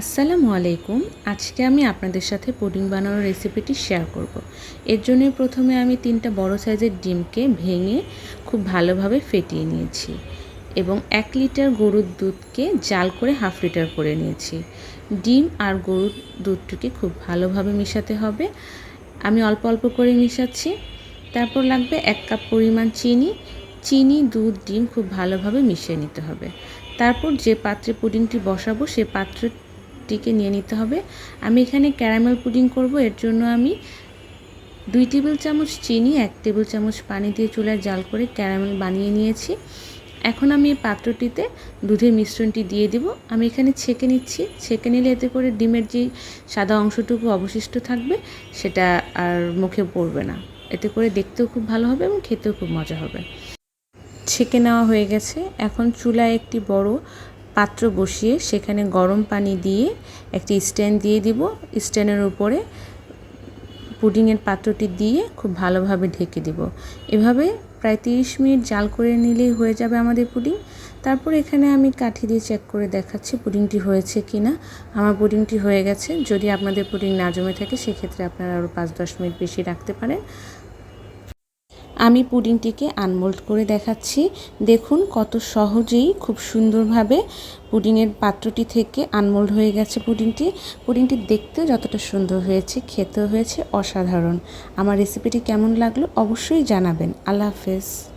আসসালামু আলাইকুম। আজকে আমি আপনাদের সাথে পুডিং বানানোর রেসিপিটি শেয়ার করব। এর জন্য প্রথমে আমি তিনটা বড় সাইজের ডিমকে ভেঙে খুব ভালোভাবে ফেটিয়ে নিয়েছি এবং এক লিটার গরুর দুধকে জাল করে হাফ লিটার করে নিয়েছি। ডিম আর গরুর দুধটিকে খুব ভালোভাবে মিশাতে হবে। আমি অল্প অল্প করে মিশাচ্ছি। তারপর লাগবে এক কাপ পরিমাণ চিনি। চিনি, দুধ, ডিম খুব ভালোভাবে মিশিয়ে নিতে হবে। তারপর যে পাত্রে পুডিংটি বসাবো সে পাত্রটিকে নিয়ে নিতে হবে। আমি এখানে ক্যারামেল পুডিং করব, এর জন্য আমি দুই টেবিল চামচ চিনি, এক টেবিল চামচ পানি দিয়ে চুলায় জাল করে ক্যারামেল বানিয়ে নিয়েছি। এখন আমি এই পাত্রটিতে দুধের মিশ্রণটি দিয়ে দিব। আমি এখানে ছেঁকে নিচ্ছি। ছেঁকে নিলে এতে করে ডিমের যে সাদা অংশটুকু অবশিষ্ট থাকবে, সেটা আর মুখে পড়বে না। এতে করে দেখতেও খুব ভালো হবে এবং খেতেও খুব মজা হবে। ছেঁকে নেওয়া হয়ে গেছে। এখন চুলায় একটি বড় পাত্র বসিয়ে সেখানে গরম পানি দিয়ে একটি স্ট্যান্ড দিয়ে দিব। স্ট্যান্ডের উপরে পুডিংয়ের পাত্রটি দিয়ে খুব ভালোভাবে ঢেকে দিব। এভাবে প্রায় তিরিশ মিনিট জাল করে নিলেই হয়ে যাবে আমাদের পুডিং। তারপর এখানে আমি কাঠি দিয়ে চেক করে দেখাচ্ছি পুডিংটি হয়েছে কি না আমার পুডিংটি হয়ে গেছে। যদি আপনাদের পুডিং না জমে থাকে, সেক্ষেত্রে আপনারা আরও পাঁচ দশ মিনিট বেশি রাখতে পারেন। আমি পুডিংটিকে আনমোল্ড করে দেখাচ্ছি। দেখুন কত সহজেই, খুব সুন্দরভাবে পুডিংয়ের পাত্রটি থেকে আনমোল্ড হয়ে গেছে পুডিংটি। পুডিংটি দেখতে যতটা সুন্দর হয়েছে, খেতেও হয়েছে অসাধারণ। আমার রেসিপিটি কেমন লাগল অবশ্যই জানাবেন। আল্লাহ হাফেজ।